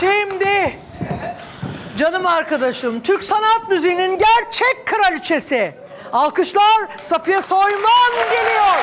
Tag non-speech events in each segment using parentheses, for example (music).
Şimdi canım arkadaşım Türk sanat müziğinin gerçek kraliçesi. Alkışlar Safiye Soyman geliyor.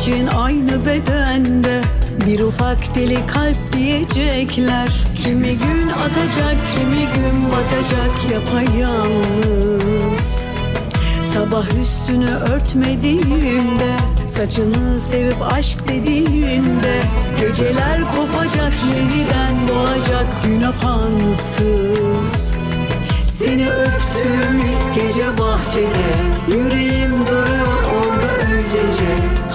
İçin aynı bedende bir ufak deli kalp diyecekler. Kimi gün atacak kimi gün batacak yapayalnız. Sabah üstünü örtmediğinde Saçını sevip aşk dediğinde Geceler kopacak yeniden doğacak gün apansız. Seni öptüm ilk gece bahçede Yüreğim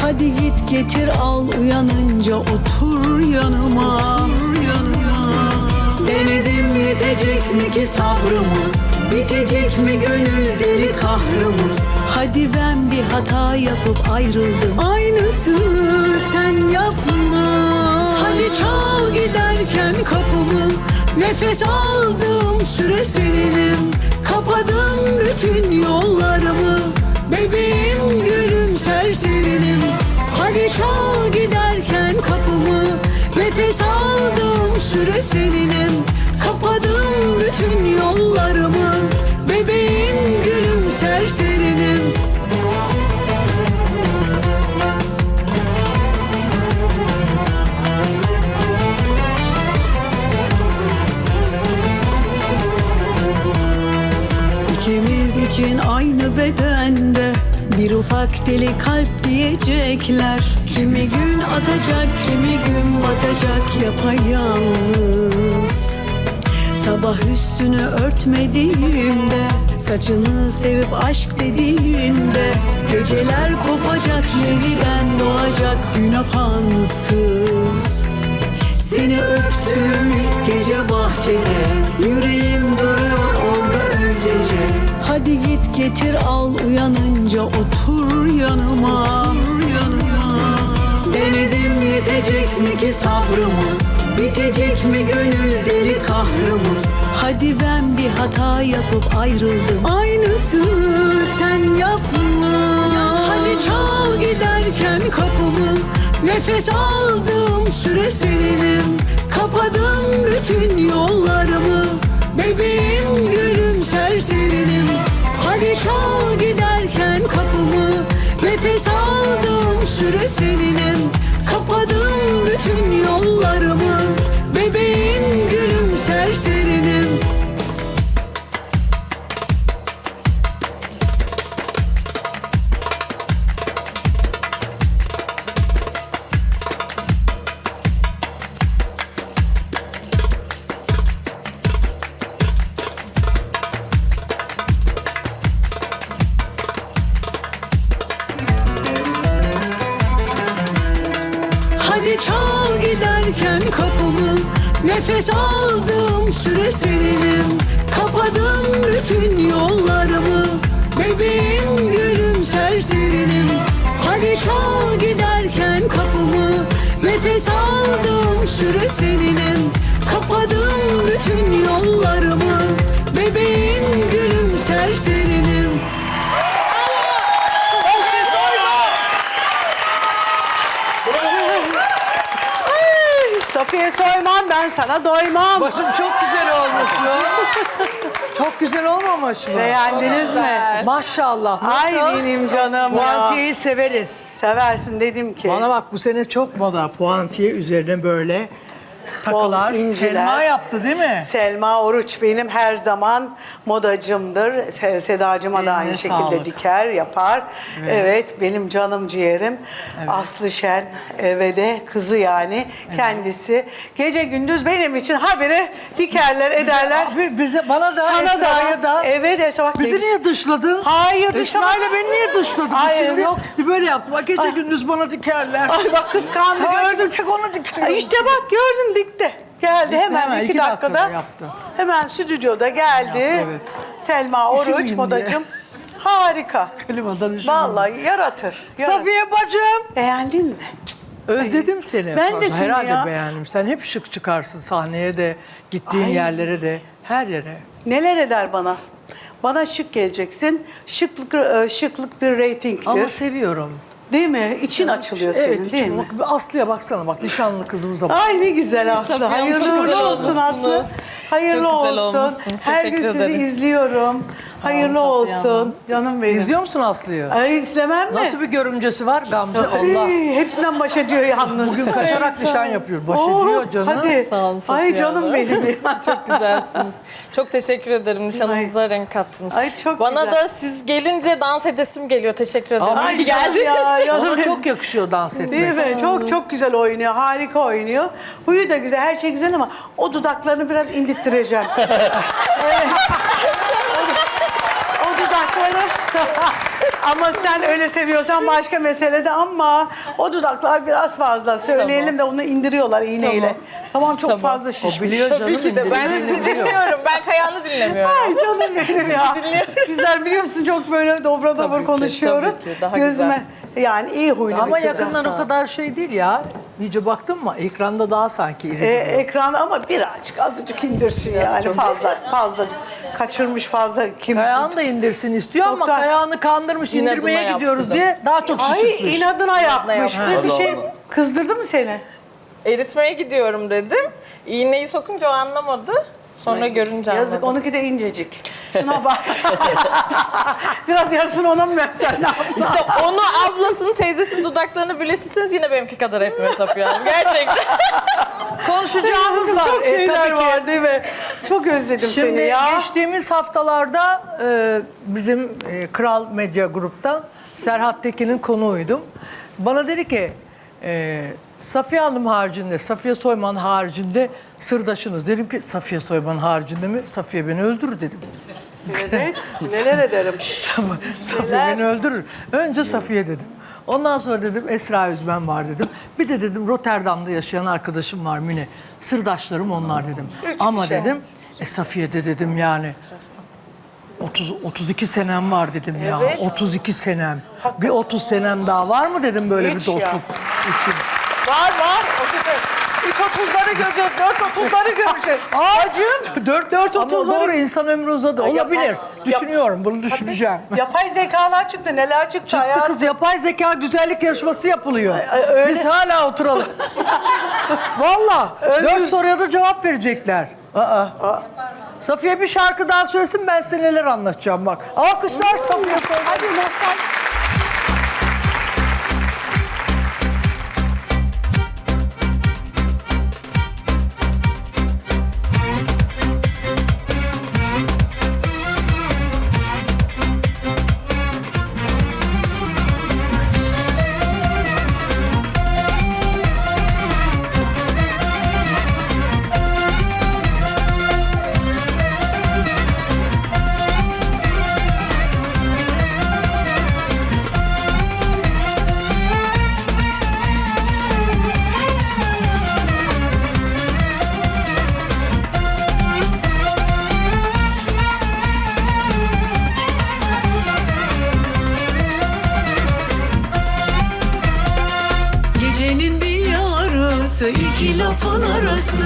Hadi git getir al uyanınca otur yanıma. Otur yanıma Denedim yetecek mi ki sabrımız? Bitecek mi gönül deli kahrımız? Hadi ben bir hata yapıp ayrıldım. Aynısını sen yapma. Hadi çal giderken kapımı. Nefes aldığım süre seninim Kapadım bütün yollarımı çal giderken kapımı. Nefes aldığım süre seninim Kapadım bütün yollarımı ufak deli kalp diyecekler. Kimi gün atacak kimi gün batacak yapayalnız. Sabah üstünü örtmediğinde Saçını sevip aşk dediğinde Geceler kopacak yeniden doğacak gün apansız. Seni öptüm ilk gece bahçede Yüreğim öylece Hadi git getir al uyanınca otur yanıma. Otur yanıma. Denedim yetecek mi ki sabrımız? Bitecek mi gönül deli kahrımız? Hadi ben bir hata yapıp ayrıldım. Aynısını sen yapma. Hadi çal giderken kapımı. Nefes aldığım süre seninim Kapadım bütün yollarımı bütün yollarımı Bebeğim gülüm serserinim Hadi çal giderken kapımı Nefes aldığım süre seninim Kapadım bütün yollarımı Bebeğim gülüm serserinim Safiye Soyman ben sana doymam. Başım çok güzel olmuş ya. (laughs) çok güzel olmamış mı? Beğendiniz mi? Maşallah. Nasıl? Ay benim canım ya Puantiyeyi severiz. Seversin dedim ki Bana bak bu sene çok moda puantiye üzerine böyle takılar. Bol inciler. Selma yaptı değil mi? Selma Oruç benim her zaman modacımdır. Se- Sedacıma da Eline aynı şekilde sağlık. diker, yapar. Evet, benim canım ciğerim. Aslı Şen e, ve de kızı yani kendisi. Gece gündüz benim için habire dikerler, ederler. Abi bize bana da Sana Esra'ya da. Evet Esra bak. Bizi ne- niye dışladın? Hayır, dışlamadım. ile beni niye dışladın? Hayır, Şimdi yok. Böyle yaptım. Gece gündüz bana dikerler. Ay bak kıskandı Sanki gördüm. tek onu dikiyor. Ay İşte bak gördün dikti. Geldi Dikti hemen, hemen, iki, iki dakikada. dakikada yaptı. Hemen stüdyoda geldi. Yaptı, evet. Selma Oruç Üşümeyeyim modacım. Harika. (laughs) Klimadan üşümeyeyim. Vallahi yaratır. yaratır. Safiye bacım. Beğendin mi? Özledim seni. Ben de seni Herhalde ya. beğendim. Sen hep şık çıkarsın sahneye de, gittiğin Ay. yerlere de, her yere. Neler eder bana? Bana şık geleceksin. Şıklık e, şıklık bir reytingtir. Ama seviyorum. Değil mi? İçin açılıyor senin evet, değil içim- mi? bak, Aslı'ya baksana bak nişanlı kızımıza bak. Ay ne güzel Aslı. Safiye Hanım, Hayırlı uğurlu olsun Aslı. olmuşsunuz. Hayırlı Çok güzel olsun. olmuşsunuz. Her gün Teşekkür sizi ederim. izliyorum. Hayırlı Safiye olsun. Hanım. Canım benim. İzliyor musun Aslı'yı? Ay izlemem mi? Nasıl bir görümcesi var Gamze? Allah. Ay, hepsinden baş ediyor yalnız. Bugün kaçarak nişan yapıyor. Baş Oo, ediyor canım. Hadi. Sağ olun Safiye Ay canım Hanım. benim. (laughs) Çok güzelsiniz. Çok teşekkür ederim. Nişanımıza renk kattınız. Ay, çok Bana güzel. da siz gelince dans edesim geliyor. Teşekkür ederim. Ay, İyi ki geldiniz. ya, canım Ona çok yakışıyor dans etmek. Değil mi? Çok çok güzel oynuyor. Harika oynuyor. Huyu da güzel. Her şey güzel ama o dudaklarını biraz indittireceğim. (laughs) evet. O, o dudakları (laughs) ama sen öyle seviyorsan başka mesele de ama o dudaklar biraz fazla. Söyleyelim de onu indiriyorlar iğneyle. Tamam, çok Tamam. fazla O şişmiş. biliyor canım. Tabii ki de. Ben sizi dinliyorum. Ben Kayahan'ı dinlemiyorum. Ay canım benim ya. Bizler biliyor musun çok böyle dobra dobra Tabii ki, konuşuyoruz. tabii ki. Daha Gözüme yani iyi huylu Ama bir kızım. yakından o kadar şey değil ya. İyice baktın mı? Ekranda daha sanki iri. Ee, ekranda ama birazcık azıcık indirsin yani fazla fazla kaçırmış fazla kim Kayağını da indirsin istiyor ama Doktor- kayağını kandırmış İnadına indirmeye yaptı gidiyoruz da. diye daha çok Ay şişirtmiş. inadına yapmış. yaptı. Bir şey kızdırdı mı seni? Eritmeye gidiyorum dedim. İğneyi sokunca o anlamadı. Sonra görünce Yazık anladım. onunki de incecik. Şuna bak. (laughs) Biraz yarısını ona mı versen ne yapsan? İşte onu ablasının teyzesinin dudaklarını birleştirseniz yine benimki kadar etmiyor Safiye Hanım. Gerçekten. (laughs) Konuşacağımız var. Çok E, şeyler tabii ki. var değil mi? Çok özledim Şimdi seni ya. geçtiğimiz haftalarda e, bizim e, Kral Medya Grup'tan Serhat Tekin'in konuğuydum. Bana dedi ki e, Safiye Hanım haricinde, Safiye Soyman haricinde sırdaşınız. Dedim ki Safiye Soyman haricinde mi? Safiye beni öldürür dedim. Evet. Neler ederim. (laughs) Safiye Neler? beni öldürür. Önce Safiye dedim. Ondan sonra dedim Esra Üzmen var dedim. Bir de dedim Rotterdam'da yaşayan arkadaşım var Mine. Sırdaşlarım onlar dedim. Üç Ama kişi. dedim e Safiye de dedim yani 30 32 senem var dedim ya. Evet. 32 senem. Bir 30 senem daha var mı dedim böyle Hiç bir ya. dostluk için. Var var. 30 Üç otuzları göreceğiz. Dört otuzları göreceğiz. (laughs) Acım. Dört, dört Ama otuzları. doğru insan ömrü uzadı. Ay, Olabilir. yapay- Düşünüyorum bunu düşüneceğim. Yapay zekalar çıktı. Neler çıktı, Çıktı hayatım. kız yapay zeka güzellik yarışması yapılıyor. ay, öyle. Biz hala oturalım. (laughs) Valla. Dört soruya da cevap verecekler. Aa. Safiye bir şarkı daha söylesin ben size neler anlatacağım bak. Alkışlar Safiye söyle. Hadi nostal. Lafın arası.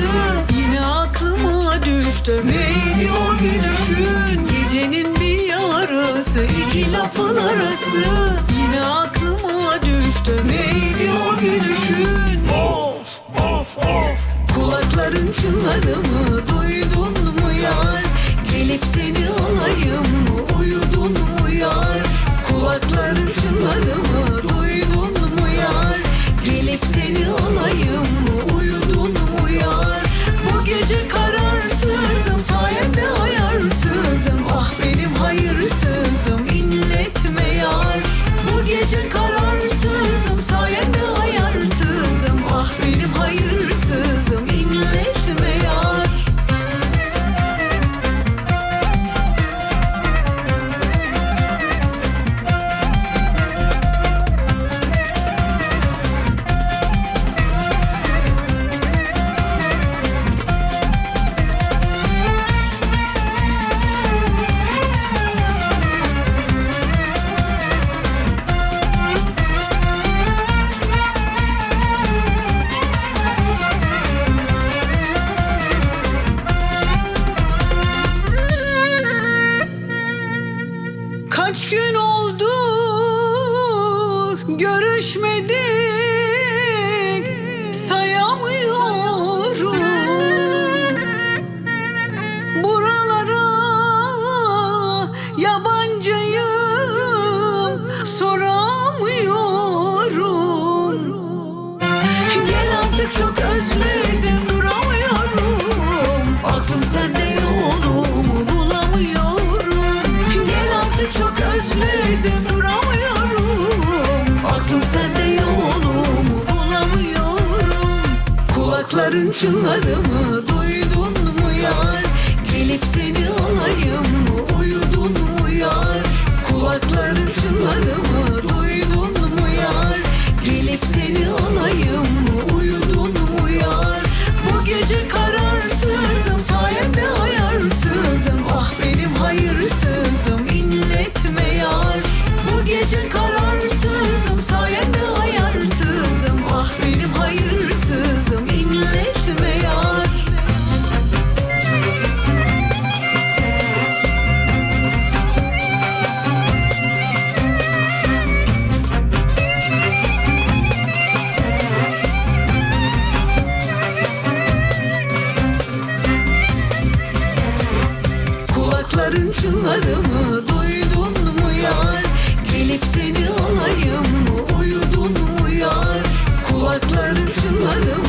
Yine aklıma düştü. Neydi o gülüşün Gecenin bir yarısı. İki lafın arası. Yine aklıma düştü. Neydi o gülüşün Of of of. Kulakların çınladı mı? Duydun mu yar? Gelip seni Çınarın çınlarımı duydun mu yar? Gelip seni alayım mı? Uyudun mu yar? Kulakların çınlarımı Kuşların çınlarımı duydun mu yar? Gelip seni alayım mı? Uyudun mu yar? Kulakların çınlarımı